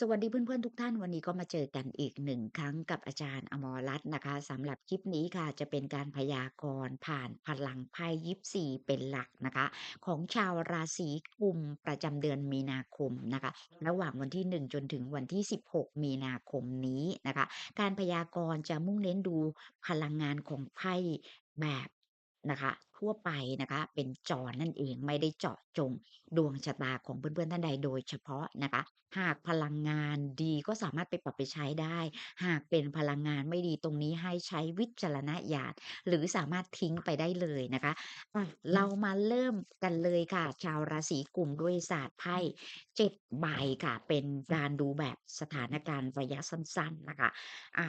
สวัสดีเพื่อนๆทุกท่านวันนี้ก็มาเจอกันอีกหนึ่งครั้งกับอาจารย์อมรรัตน์นะคะสำหรับคลิปนี้ค่ะจะเป็นการพยากรณ์ผ่านพลังไพ่ยิปซีเป็นหลักนะคะ ของชาวราศีกุมประจำเดือนมีนาคมนะคะ ระหว่างวันที่ 1 จนถึงวันที่ 16 มีนาคมนี้นะคะ การพยากรณ์จะมุ่งเน้นดูพลังงานของไพ่แบบ นะคะ ทั่วไปนะคะ เป็นจอนั่นเองไม่ได้เจาะจงดวงชะตาของเพื่อนๆท่านใดโดยเฉพาะนะคะ หากพลังงานดีก็สามารถไปปรับไปใช้ได้ หากเป็นพลังงานไม่ดีตรงนี้ให้ใช้วิจารณญาณหรือสามารถทิ้งไปได้เลยนะคะอะเรามาเริ่มกันเลยค่ะ ชาวราศีกุมด้วยศาสตร์ไพ่7ใบค่ะ เป็นการดูแบบสถานการณ์ระยะสั้น ๆ นะคะอะ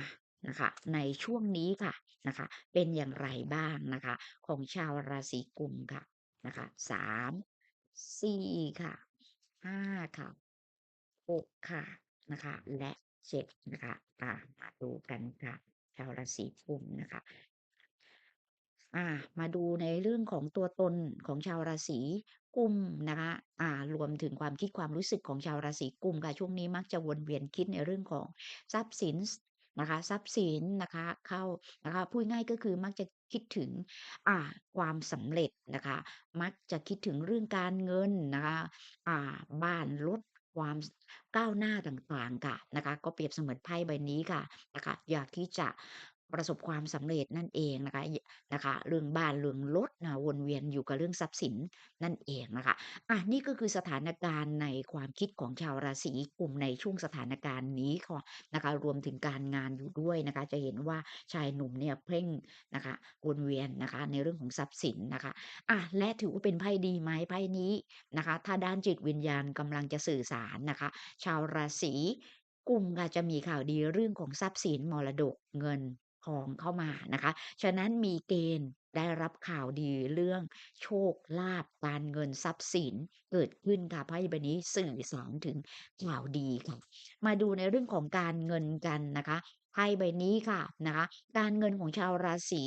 นะคะในช่วงนี้ค่ะนะคะเป็นอย่างไรบ้างนะคะของชาวราศีกุมค่ะนะคะ3 4ค่ะ5ค่ะ6ค่ะนะคะและ7นะคะอ่ามาดูกันค่ะชาวราศีกุมนะคะอ่ามาดูในเรื่องของตัวตนของชาวราศีกุมนะคะอ่ารวมถึงความคิดความรู้สึกของชาวราศีกุมค่ะช่วงนี้มักจะวนเวียนคิดในเรื่องของทรัพย์สิน นะคะ ทรัพย์สินนะคะ เข้านะคะ พูดง่ายก็คือมักจะคิดถึง อ่า ความสำเร็จนะคะ มักจะคิดถึงเรื่องการเงินนะคะ อ่า บ้านรถ ความก้าวหน้าต่าง ๆ ค่ะ นะคะ ก็เปรียบเสมือนไพ่ใบนี้ค่ะ นะคะ อยากที่จะ ประสบความสำเร็จนั่นเองนะคะนะคะเรื่องบ้านเรื่องรถนะวนเวียนอยู่กับเรื่องทรัพย์สินนั่นเองนะคะอะนี่ก็คือสถานการณ์ในความคิดของชาวราศีกุมในช่วงสถานการณ์นี้ค่ะนะคะรวมถึงการงานอยู่ด้วยนะคะ จะเห็นว่าชายหนุ่มเนี่ยเพ่งนะคะวนเวียนนะคะในเรื่องของทรัพย์สินนะคะอะและถือว่าเป็นไพ่ดีไหมไพ่นี้นะคะ ถ้าด้านจิตวิญญาณกำลังจะสื่อสารนะคะ ชาวราศีกุมค่ะจะมีข่าวดีเรื่องของทรัพย์สินมรดกเงิน องเข้ามานะคะ ฉะนั้นมีเกณฑ์ได้รับข่าวดีเรื่องโชคลาภการเงินทรัพย์สินเกิดขึ้นค่ะไพ่ใบนี้สื่อสารถึงข่าวดีค่ะ มาดูในเรื่องของการเงินกันนะคะไพ่ใบนี้ค่ะนะคะ การเงินของชาวราศี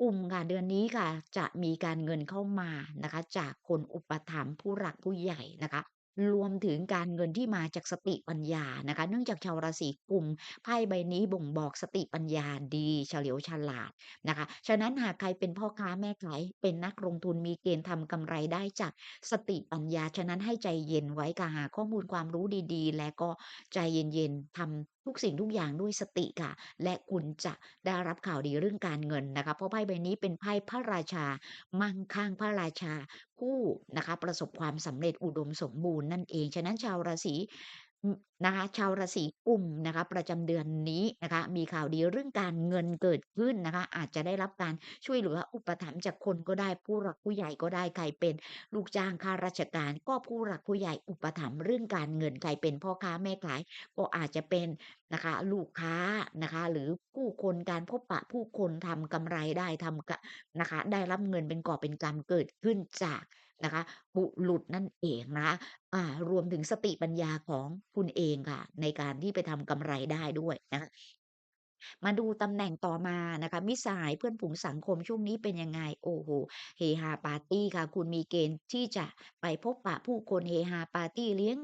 กุมค่ะเดือนนี้ค่ะจะมีการเงินเข้ามานะคะ จากคนอุปถัมภ์ผู้หลักผู้ใหญ่นะคะ รวมถึงการเงินที่มาจากสติปัญญานะคะ เนื่องจากชาวราศีกุมไพ่ใบนี้บ่งบอกสติปัญญาดีเฉลียวฉลาดนะคะ ฉะนั้นหากใครเป็นพ่อค้าแม่ขายเป็นนักลงทุนมีเกณฑ์ทำกำไรได้จากสติปัญญา ฉะนั้นให้ใจเย็นไว้ค่ะหาข้อมูลความรู้ดีๆ และก็ใจเย็นๆทำ ทุกสิ่งทุกอย่างด้วยสติค่ะ และคุณจะได้รับข่าวดีเรื่องการเงินนะคะ เพราะไพ่ใบนี้เป็นไพ่พระราชา มั่งคั่งพระราชา ผู้นะคะประสบความสำเร็จอุดมสมบูรณ์นั่นเอง ฉะนั้นชาวราศี อืม นะคะ ชาวราศีกุมนะคะ ประจำเดือนนี้นะคะ มีข่าวดีเรื่องการเงินเกิดขึ้นนะคะ อาจจะได้รับการช่วยเหลืออุปถัมภ์จากคนก็ได้ ผู้หลักผู้ใหญ่ก็ได้ ใครเป็นลูกจ้างข้าราชการ ก็ผู้หลักผู้ใหญ่อุปถัมภ์เรื่องการเงิน ใครเป็นพ่อค้าแม่ขาย ก็อาจจะเป็นนะคะ ลูกค้านะคะ หรือผู้คนการพบปะผู้คนทำกำไรได้ทำกะนะคะ ได้รับเงินเป็นก่อบเป็นกำเกิดขึ้นจาก นะคะ บุรุษนั่นเองนะคะอ่ารวมถึงสติปัญญาของคุณเองค่ะ ในการที่ไปทำกำไรได้ด้วยนะคะ มาดูตำแหน่งต่อมานะคะ มิตรสหายเพื่อนฝูงสังคมช่วงนี้เป็นยังไง โอ้โฮเฮฮาปาร์ตี้ค่ะ คุณมีเกณฑ์ที่จะไปพบปะผู้คนเฮฮาปาร์ตี้เลี้ยง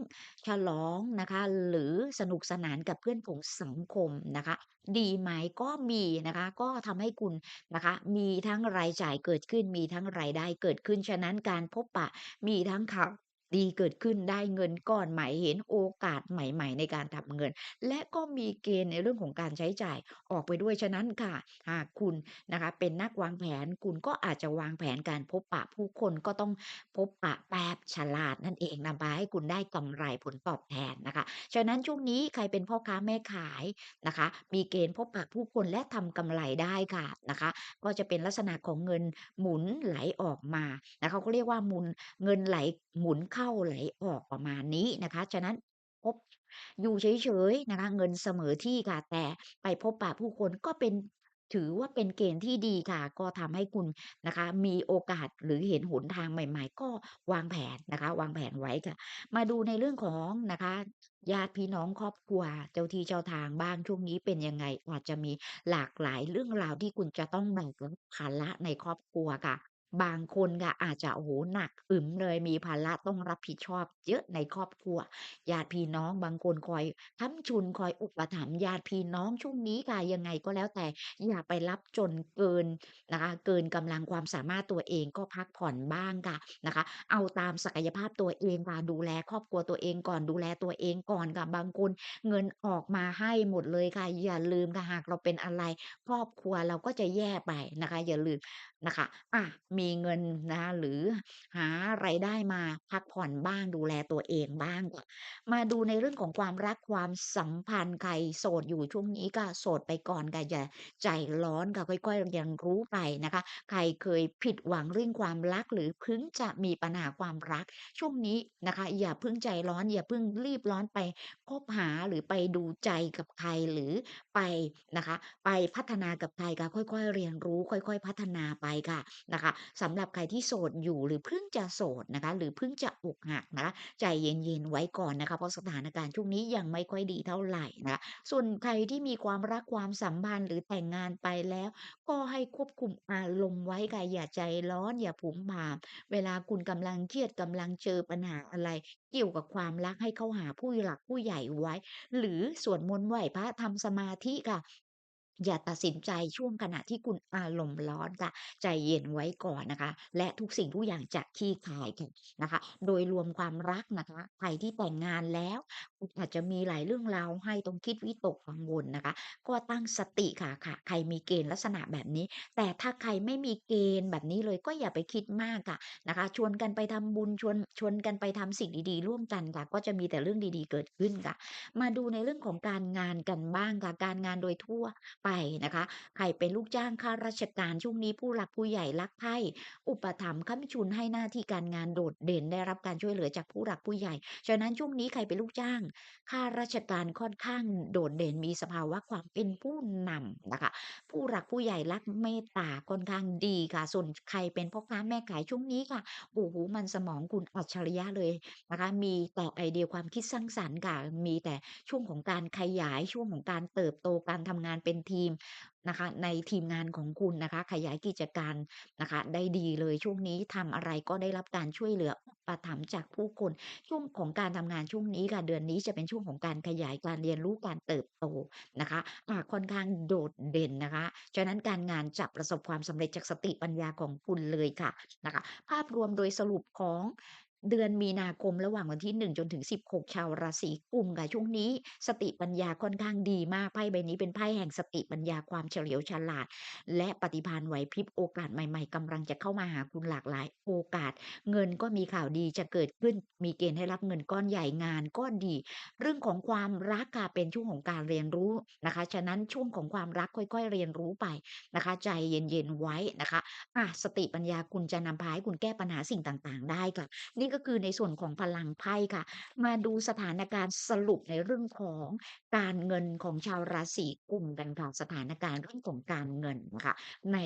ฉลองนะคะ หรือสนุกสนานกับเพื่อนฝูงสังคมนะคะ ดีไหมก็มีนะคะ ก็ทำให้คุณนะคะ มีทั้งรายจ่ายเกิดขึ้น มีทั้งรายได้เกิดขึ้น ฉะนั้นการพบปะมีทั้งข่าว ดีเกิดขึ้นได้เงินก้อนใหม่เห็นโอกาสใหม่ ๆ ในการทำเงิน และก็มีเกณฑ์ในเรื่องของการใช้จ่ายออกไปด้วยฉะนั้นค่ะ หากคุณนะคะเป็นนักวางแผนคุณก็อาจจะวางแผนการพบปะผู้คนก็ต้องพบปะแบบฉลาดนั่นเองนำมาให้คุณได้กำไรผลตอบแทนนะคะ ฉะนั้นช่วงนี้ใครเป็นพ่อค้าแม่ขายนะคะ มีเกณฑ์พบปะผู้คนและทำกำไรได้ค่ะนะคะ ก็จะเป็นลักษณะของเงินหมุนไหลออกมานะคะเขาก็เรียกว่าหมุนเงินไหลหมุนเข้า้าไหลออกประมาณนี้นะคะ ฉะนั้นพบอยู่เฉยๆนะคะ เงินเสมอที่ค่ะ แต่ไปพบปะผู้คนก็เป็นถือว่าเป็นเกณฑ์ที่ดีค่ะ ก็ทำให้คุณนะคะ มีโอกาสหรือเห็นหนทางใหม่ๆ ก็วางแผนนะคะ วางแผนไว้ค่ะ มาดูในเรื่องของนะคะญาติพี่น้องครอบครัวเจ้าที่เจ้าทางบ้างช่วงนี้เป็นยังไงอาจจะมีหลากหลายเรื่องราวที่คุณจะต้องแบกรับภาระในครอบครัวค่ะ บางคนค่ะอาจจะโอ้โฮหนักอึมเลยมีภาระต้องรับผิดชอบเยอะในครอบครัวญาติพี่น้องบางคนคอยค้ำจุนคอยอุปถัมภ์ญาติพี่น้องช่วงนี้ค่ะยังไงก็แล้วแต่อย่าไปรับจนเกินนะคะ เกินกำลังความสามารถตัวเองก็พักผ่อนบ้างค่ะนะคะ เอาตามศักยภาพตัวเองค่ะดูแลครอบครัวตัวเองก่อนดูแลตัวเองก่อนค่ะบางคนเงินออกมาให้หมดเลยค่ะอย่าลืมค่ะหากเราเป็นอะไร ครอบครัวเราก็จะแย่ไปนะคะ อย่าลืมนะคะ อะมีเงินนะหรือหารายได้มาพักผ่อนบ้างดูแลตัวเองบ้างมาดูในเรื่องของความรักความสัมพันธ์ใครโสดอยู่ช่วงนี้ก็โสดไปก่อนค่ะอย่าใจร้อนค่ะค่อยๆเรียนรู้ไปนะคะ ใครเคยผิดหวังเรื่องความรักหรือเพิ่งจะมีปัญหาความรัก ช่วงนี้นะคะ อย่าเพิ่งใจร้อนอย่าเพิ่งรีบร้อนไปคบหาหรือไปดูใจกับใครหรือไปนะคะ ไปพัฒนากับใครค่ะค่อยๆเรียนรู้ ค่อย ๆ พัฒนาไปค่ะนะคะสำหรับใครที่โสดอยู่หรือเพิ่งจะโสดนะคะ หรือเพิ่งจะอกหักนะคะใจเย็นๆไว้ก่อนนะคะ เพราะสถานการณ์ช่วงนี้ยังไม่ค่อยดีเท่าไหร่นะคะส่วนใครที่มีความรักความสัมพันธ์หรือแต่งงานไปแล้ว ก็ให้ควบคุมอารมณ์ไว้ค่ะอย่าใจร้อนอย่าผุมผามเวลาคุณกำลังเครียดกำลังเจอปัญหาอะไร เกี่ยวกับความรักให้เข้าหาผู้หลักผู้ใหญ่ไว้ หรือสวดมนต์ไหว้พระทำสมาธิค่ะ อย่าตัดสินใจช่วงขณะที่คุณอารมณ์ร้อนค่ะใจเย็นไว้ก่อนนะคะ และทุกสิ่งทุกอย่างจะคลี่คลายกันนะคะ โดยรวมความรักนะคะใครที่แต่งงานแล้วอาจจะมีหลายเรื่องราวให้ต้องคิดวิตกกังวลนะคะ ก็ตั้งสติค่ะค่ะ ใครมีเกณฑ์ลักษณะแบบนี้ แต่ถ้าใครไม่มีเกณฑ์แบบนี้เลยก็อย่าไปคิดมากค่ะนะคะ ชวนกันไปทำบุญชวนชวนกันไปทำสิ่งดีๆ ร่วมกันค่ะ ก็จะมีแต่เรื่องดีๆเกิดขึ้นค่ะ มาดูในเรื่องของการงานกันบ้างค่ะการงานโดยทั่วไปนะคะ ใครเป็นลูกจ้างข้าราชการช่วงนี้ผู้หลักผู้ใหญ่รักใคร่อุปถัมภ์ค้ำจุนให้หน้าที่การงานโดดเด่นได้รับการช่วยเหลือจากผู้หลักผู้ใหญ่ ฉะนั้นช่วงนี้ใครเป็นลูกจ้างข้าราชการค่อนข้างโดดเด่นมีสภาวะความเป็นผู้นำนะคะ ผู้หลักผู้ใหญ่รักเมตตาค่อนข้างดีค่ะ ส่วนใครเป็นพ่อค้าแม่ขายช่วงนี้ค่ะโอ้โฮมันสมองคุณอัจฉริยะเลยนะคะ มีแต่ไอเดียความคิดสร้างสรรค์ค่ะมีแต่ช่วงของการขยายช่วงของการเติบโตการทำงานเป็นทีมนะคะในทีมงานของคุณนะคะ ขยายกิจการนะคะ ได้ดีเลยช่วงนี้ทำอะไรก็ได้รับการช่วยเหลืออุปถัมจากผู้คนช่วงของการทำงานช่วงนี้ค่ะเดือนนี้จะเป็นช่วงของการขยายการเรียนรู้การเติบโตนะคะอ่าค่อนข้างโดดเด่นนะคะฉะนั้นการงานจะประสบความสำเร็จจากสติปัญญาของคุณเลยค่ะนะคะ ภาพรวมโดยสรุปของ เดือนมีนาคมระหว่างวันที่ 1 จนถึง 16 ชาวราศีกุมค่ะช่วงนี้ สติปัญญาค่อนข้างดีมากไพ่ใบนี้เป็นไพ่แห่งสติปัญญาความเฉลียวฉลาด และปฏิภาณไหวพริบโอกาสใหม่ๆกำลังจะเข้ามาหาคุณหลากหลาย โอกาส เงินก็มีข่าวดีจะเกิดขึ้นมีเกณฑ์ให้รับเงินก้อนใหญ่งานก็ดี เรื่องของความรักค่ะเป็นช่วงของการเรียนรู้นะคะ ฉะนั้นช่วงของความรักค่อย ๆ เรียนรู้ไปนะคะ ใจเย็นๆไว้นะคะอะสติปัญญาคุณจะนำพาให้คุณแก้ปัญหาสิ่งต่างๆ ได้ค่ะนี่ก็คือในส่วนของพลังไพ่ค่ะ มาดูสถานการณ์สรุปในเรื่องของการเงินของชาวราศีกุมกันค่ะสถานการณ์เรื่องของการเงินนะคะใน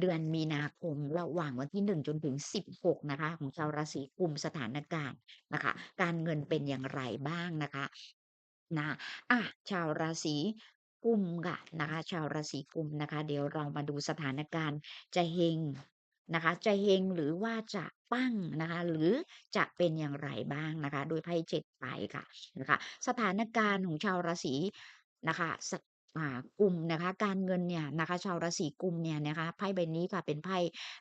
เดือนมีนาคมระหว่างวันที่ 1 จนถึง 16 นะคะ ของชาวราศีกุมสถานการณ์นะคะ การเงินเป็นอย่างไรบ้างนะคะนะอะชาวราศีกุมค่ะนะคะ ชาวราศีกุมนะคะ เดี๋ยวเรามาดูสถานการณ์จะเฮง นะคะ จะเฮงหรือว่าจะปั้งนะคะ หรือจะเป็นอย่างไรบ้างนะคะ โดยไพ่เจ็ดไปค่ะนะคะ สถานการณ์ของชาวราศีนะคะส อ่ากุมนะคะการเงินเนี่ยนะคะชาวราศีกุมเนี่ยนะคะไพ่ใบนี้ค่ะเป็นไพ่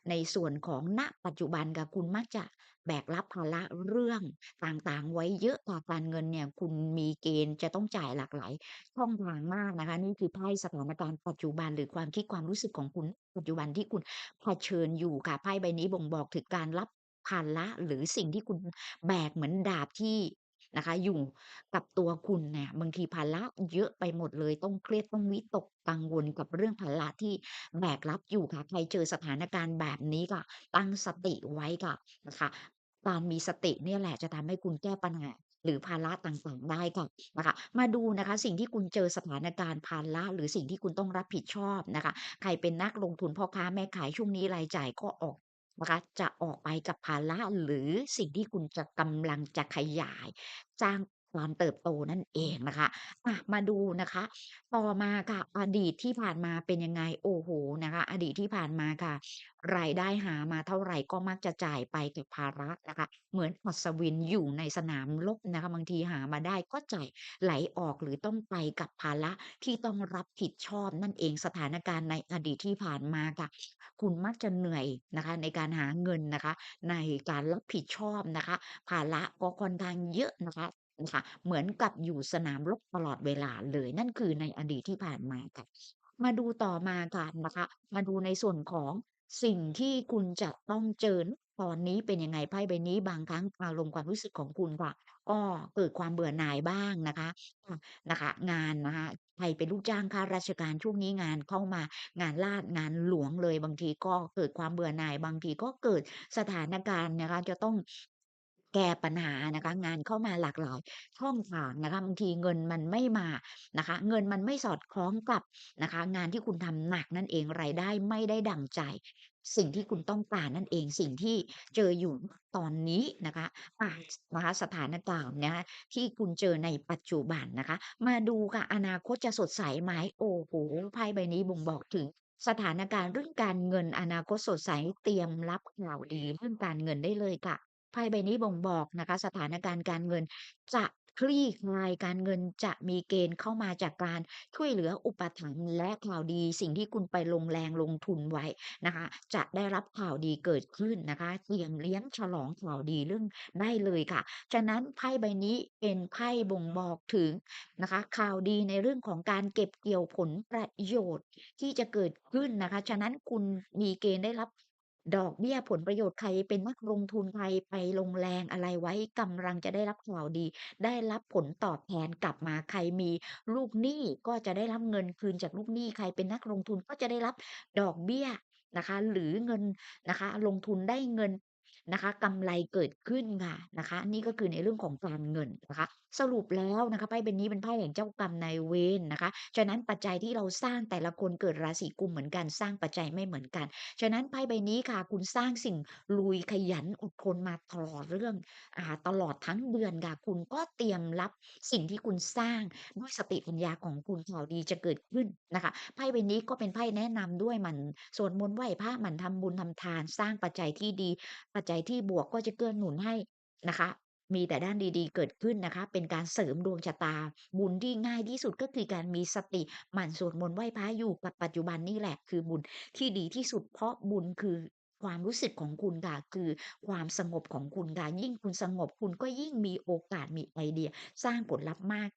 ในส่วนของณปัจจุบันค่ะคุณมักจะแบกรับภาระเรื่องต่างๆ ไว้เยอะค่ะการเงินเนี่ยคุณมีเกณฑ์จะต้องจ่ายหลากหลายช่องทางมากนะคะนี่คือไพ่สถานการณ์ปัจจุบันหรือความคิดความรู้สึกของคุณปัจจุบันที่คุณเผชิญอยู่ค่ะไพ่ใบนี้บ่งบอกถึงการรับภาระหรือสิ่งที่คุณแบกเหมือนดาบที่ นะคะ อยู่กับตัวคุณเนี่ยบางทีภาระเยอะไปหมดเลย ต้องเครียดต้องวิตกกังวลกับเรื่องภาระที่แบกรับอยู่ค่ะ ใครเจอสถานการณ์แบบนี้ค่ะ ตั้งสติไว้ค่ะนะคะ การมีสติเนี่ยแหละจะทำให้คุณแก้ปัญหา หรือภาระต่างๆได้ค่ะนะคะ มาดูนะคะสิ่งที่คุณเจอสถานการณ์ภาระหรือสิ่งที่คุณต้องรับผิดชอบนะคะ ใครเป็นนักลงทุนพ่อค้าแม่ขายช่วงนี้รายจ่ายก็ออก นะคะ จะออกไปกับภาระ หรือสิ่งที่คุณจะ กำลังจะขยายจ้าง ความเติบโตนั่นเองนะคะอะมาดูนะคะ ต่อมาค่ะอดีตที่ผ่านมาเป็นยังไงโอ้โฮนะคะ อดีตที่ผ่านมาค่ะ รายได้หามาเท่าไหร่ก็มักจะจ่ายไปกับภาระนะคะ เหมือนอัศวินอยู่ในสนามรบนะคะ บางทีหามาได้ก็จ่ายไหลออกหรือต้องไปกับภาระที่ต้องรับผิดชอบนั่นเองสถานการณ์ในอดีตที่ผ่านมาค่ะ คุณมักจะเหนื่อยนะคะ ในการหาเงินนะคะ ในการรับผิดชอบนะคะ ภาระก็ค่อนข้างเยอะนะคะ ค่ะเหมือนกับอยู่สนามรบตลอดเวลาเลยนั่นคือในอดีตที่ผ่านมาค่ะ มาดูต่อมาค่ะนะคะ มาดูในส่วนของสิ่งที่คุณจะต้องเจอตอนนี้เป็นยังไงไพ่ใบนี้บางครั้งอารมณ์ความรู้สึกของคุณค่ะ ก็เกิดความเบื่อหน่ายบ้างนะคะนะคะ งานนะคะใครเป็นลูกจ้างข้าราชการช่วงนี้งานเข้ามางานลาดงานหลวงเลยบางทีก็เกิดความเบื่อหน่าย บางทีก็เกิดสถานการณ์นะคะ จะต้อง แก้ปัญหานะคะ งานเข้ามาหลากหลายช่องทางนะคะบางทีเงินมันไม่มานะคะ เงินมันไม่สอดคล้องกับนะคะ งานที่คุณทำหนักนั่นเองรายได้ไม่ได้ดังใจ สิ่งที่คุณต้องการนั่นเองสิ่งที่เจออยู่ตอนนี้นะคะอานะคะสถานการณ์นะคะที่คุณเจอในปัจจุบันนะคะ มาดูค่ะอนาคตจะสดใสไหมโอ้โฮไพ่ใบนี้บ่งบอกถึงสถานการณ์เรื่องการเงินอนาคตสดใสเตรียมรับข่าวดีเรื่องการเงินได้เลยค่ะ ไพ่ใบนี้บ่งบอกนะคะ สถานการณ์การเงิน จะคลี่คลายการเงินจะมีเกณฑ์เข้ามาจากการช่วยเหลืออุปถัมภ์และข่าวดีสิ่งที่คุณไปลงแรงลงทุนไว้นะคะ จะได้รับข่าวดีเกิดขึ้นนะคะเตรียมเลี้ยงฉลองข่าวดีเรื่องได้เลยค่ะ ฉะนั้นไพ่ใบนี้เป็นไพ่บ่งบอกถึงนะคะ ข่าวดีในเรื่องของการเก็บเกี่ยวผลประโยชน์ที่จะเกิดขึ้นนะคะ ฉะนั้นคุณมีเกณฑ์ได้รับ ดอกเบี้ย ผลประโยชน์ ใครเป็นนักลงทุน ใครไปลงแรงอะไรไว้ กำลังจะได้รับข่าวดี ได้รับผลตอบแทนกลับมา ใครมีลูกหนี้ ก็จะได้รับเงินคืนจากลูกหนี้ ใครเป็นนักลงทุน ก็จะได้รับดอกเบี้ยนะคะ หรือเงินนะคะ ลงทุนได้เงินนะคะ กำไรเกิดขึ้นค่ะนะคะ นี่ก็คือในเรื่องของการเงินนะคะสรุปแล้วนะคะไพ่ใบนี้เป็นไพ่แห่งเจ้ากรรมนายเวรนะคะ ฉะนั้นปัจจัยที่เราสร้างแต่ละคนเกิดราศีกุมเหมือนกันสร้างปัจจัยไม่เหมือนกัน ฉะนั้นไพ่ใบนี้ค่ะ คุณสร้างสิ่งลุยขยันอดทนมาตลอดเรื่องอ่าตลอดทั้งเดือนค่ะ คุณก็เตรียมรับสิ่งที่คุณสร้างด้วยสติปัญญาของคุณข่าวดีจะเกิดขึ้นนะคะไพ่ใบนี้ก็เป็นไพ่แนะนำด้วยมันสวดมนต์ไหว้พระมันทำบุญทำทาน สร้างปัจจัยที่ดี ปัจจัยที่บวกก็จะเกื้อหนุนให้นะคะ มีแต่ด้านดีๆ เกิดขึ้นนะคะ เป็นการเสริมดวงชะตา บุญที่ง่ายที่สุดก็คือการมีสติหมั่นสวดมนต์ไหว้พระอยู่กับปัจจุบันนี่แหละ คือบุญที่ดีที่สุดเพราะบุญคือความรู้สึกของคุณค่ะคือความสงบของคุณค่ะยิ่งคุณสงบคุณก็ยิ่งมีโอกาสมีไอเดีย สร้างผลลัพธ์มาก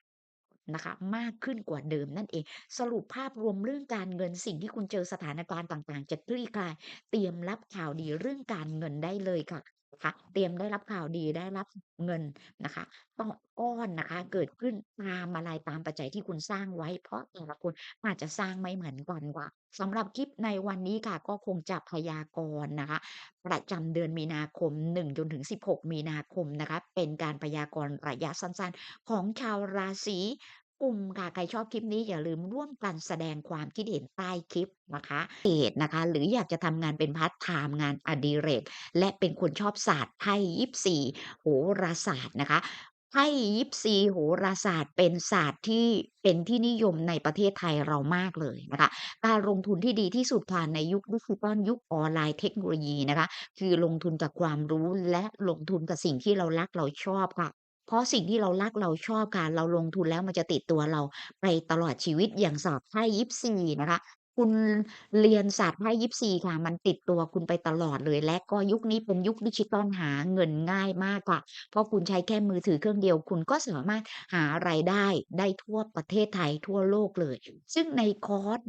นะคะ มากขึ้นกว่าเดิมนั่นเอง สรุปภาพรวมเรื่องการเงินสิ่งที่คุณเจอสถานการณ์ต่างๆ จะคลี่คลาย เตรียมรับข่าวดีเรื่องการเงินได้เลยค่ะ นะคะ เตรียมได้รับข่าวดีได้รับเงินนะคะ ต้องก้อนนะคะ เกิดขึ้นตามอะไรตามปัจจัยที่คุณสร้างไว้ เพราะแต่ละคนอาจจะสร้างไม่เหมือนกันค่ะสำหรับคลิปในวันนี้ค่ะ ก็คงจะพยากรณ์นะคะ ประจำเดือนมีนาคม 1 จนถึง 16 มีนาคมนะคะ เป็นการพยากรณ์ระยะสั้นๆ ของชาวราศี กลุ่มค่ะใครชอบคลิปนี้อย่าลืมร่วมกันแสดงความคิดเห็นใต้คลิปนะคะเพจนะคะ หรืออยากจะทำงานเป็นพาร์ตไทม์งานอดิเรก และเป็นคนชอบศาสตร์ไพ่ยิปซีโหราศาสตร์นะคะไพ่ยิปซีโหราศาสตร์เป็นศาสตร์ที่เป็นที่นิยมในประเทศไทยเรามากเลยนะคะการลงทุนที่ดีที่สุดค่ะในยุคดิจิทัลยุคออนไลน์เทคโนโลยีนะคะ คือลงทุนกับความรู้และลงทุนกับสิ่งที่เรารักเราชอบค่ะ เพราะสิ่งที่เรารักเราชอบค่ะ เราลงทุนแล้วมันจะติดตัวเราไปตลอดชีวิตอย่างสตร์ไพ่ยิปซีนะคะ คุณเรียนศาสตร์ไพ่ยิปซีค่ะ มันติดตัวคุณไปตลอดเลย และก็ยุคนี้เป็นยุคดิจิทัลหาเงินง่ายมากค่ะ เพราะคุณใช้แค่มือถือเครื่องเดียว คุณก็สามารถหารายได้ได้ทั่วประเทศไทยทั่วโลกเลย ซึ่งในคอร์ส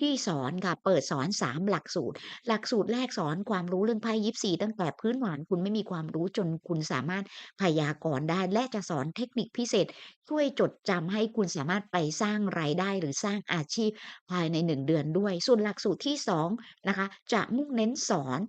ที่สอนค่ะเปิดสอนสามหลักสูตร หลักสูตรแรกสอนความรู้เรื่องไพ่ยิปซีตั้งแต่พื้นฐานคุณไม่มีความรู้จนคุณสามารถพยากรณ์ได้ และจะสอนเทคนิคพิเศษ ช่วยจดจำให้คุณสามารถไปสร้างรายได้หรือสร้างอาชีพภายใน 1 เดือนด้วย ส่วนหลักสูตรที่2นะคะจะมุ่งเน้นสอน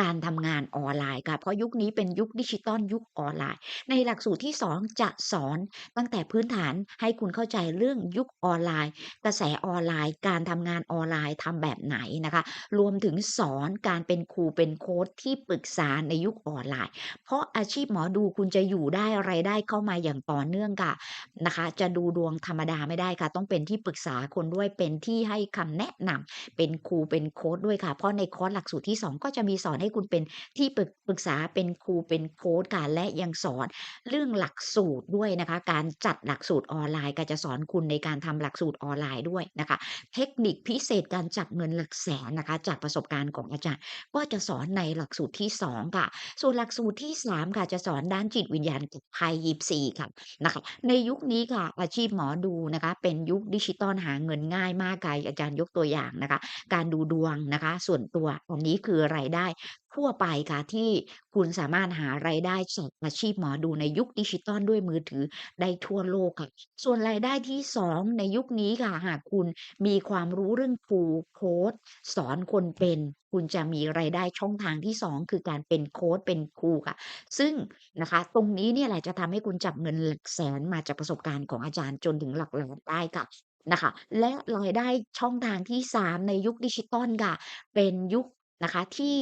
การทำงานออนไลน์ค่ะ เพราะยุคนี้เป็นยุคดิจิทัลยุคออนไลน์ ในหลักสูตรที่ 2 จะสอนตั้งแต่พื้นฐานให้คุณเข้าใจเรื่องยุคออนไลน์ กระแสออนไลน์ การทำงานออนไลน์ทำแบบไหนนะคะ รวมถึงสอนการเป็นครูเป็นโค้ชที่ปรึกษาในยุคออนไลน์ เพราะอาชีพหมอดูคุณจะอยู่ได้รายได้เข้ามาอย่างต่อเนื่องค่ะนะคะ จะดูดวงธรรมดาไม่ได้ค่ะ ต้องเป็นที่ปรึกษาคนด้วยเป็นที่ให้คำแนะนำเป็นครูเป็นโคชด้วยค่ะ เพราะในคอร์สหลักสูตรที่ 2 ก็จะมีสอนให้คุณเป็นที่ปรึกษาเป็นครูเป็นโคชค่ะและยังสอนเรื่องหลักสูตรด้วยนะคะ การจัดหลักสูตรออนไลน์ก็จะสอนคุณในการทำหลักสูตรออนไลน์ด้วยนะคะ เทคนิคพิเศษการจับเงินหลักแสนนะคะ จากประสบการณ์ของอาจารย์ ก็จะสอนในหลักสูตรที่ 2 ค่ะ ส่วนหลักสูตรที่ 3 ค่ะ จะสอนด้านจิตวิญญาณกับไพ่ยิปซีค่ะนะคะในยุคนี้ค่ะอาชีพหมอดูนะคะ เป็นยุคดิจิทัลหาเงินง่ายมากค่ะอาจารย์ยกตัวอย่างนะคะ การดูดวงนะคะ ส่วนตัวอันนี้คือรายได้ทั่วไปค่ะที่คุณสามารถหารายได้จากอาชีพหมอดูในยุคดิจิทัลด้วยมือถือได้ทั่วโลกค่ะ ส่วนรายได้ที่ 2 ในยุคนี้ค่ะ หากคุณมีความรู้เรื่องครูโคชสอนคนเป็น คุณจะมีรายได้ช่องทางที่ 2 คือการเป็นโคชเป็นครูค่ะ ซึ่งนะคะตรงนี้เนี่ยแหละจะทำให้คุณจับเงินหลักแสนมาจากประสบการณ์ของอาจารย์จนถึงหลักล้านได้ค่ะนะคะและรายได้ช่องทางที่ 3 ในยุคดิจิทัลค่ะ เป็นยุค นะคะ ที่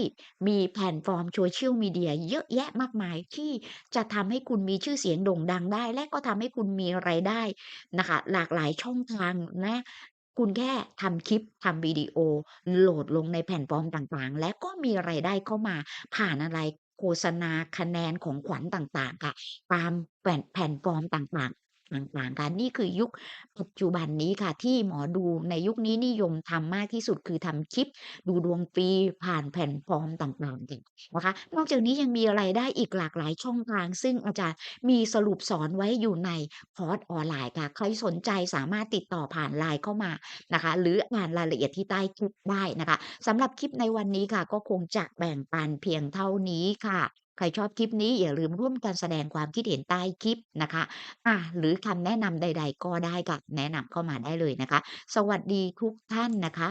มีแพลตฟอร์ม Social Media เยอะแยะมากมายที่จะทำให้คุณมีชื่อเสียงโด่งดังได้ และก็ทำให้คุณมีรายได้นะคะ หลากหลายช่องทางนะคุณแค่ทำคลิปทำวิดีโอ โหลดลงในแพลตฟอร์มต่างๆ และก็มีรายได้เข้ามาผ่านอะไรโฆษณาคะแนนของขวัญต่างๆ ค่ะ ตามแป่นแพลตฟอร์มต่างๆ ต่างๆค่ะนี่คือยุคปัจจุบันนี้ค่ะ ที่หมอดูในยุคนี้นิยมทำมากที่สุดคือทำคลิป ดูดวงฟรีผ่านแพลตฟอร์มต่างๆกันนะคะ นอกจากนี้ยังมีรายได้อีกหลากหลายช่องทาง ซึ่งอาจารย์มีสรุปสอนไว้อยู่ในคอร์สออนไลน์ค่ะ ใครสนใจสามารถติดต่อผ่าน LINE เข้ามานะคะ หรืออ่านรายละเอียดที่ใต้คลิปได้นะคะสำหรับคลิปในวันนี้ค่ะ ก็คงจะแบ่งปันเพียงเท่านี้ค่ะ ใครชอบคลิปนี้อย่าลืมร่วมกันแสดงความคิดเห็นใต้คลิปนะคะอาหรือคำแนะนำใด ๆ ก็ได้ค่ะแนะนำเข้ามาได้เลยนะคะ สวัสดีทุกท่านนะคะ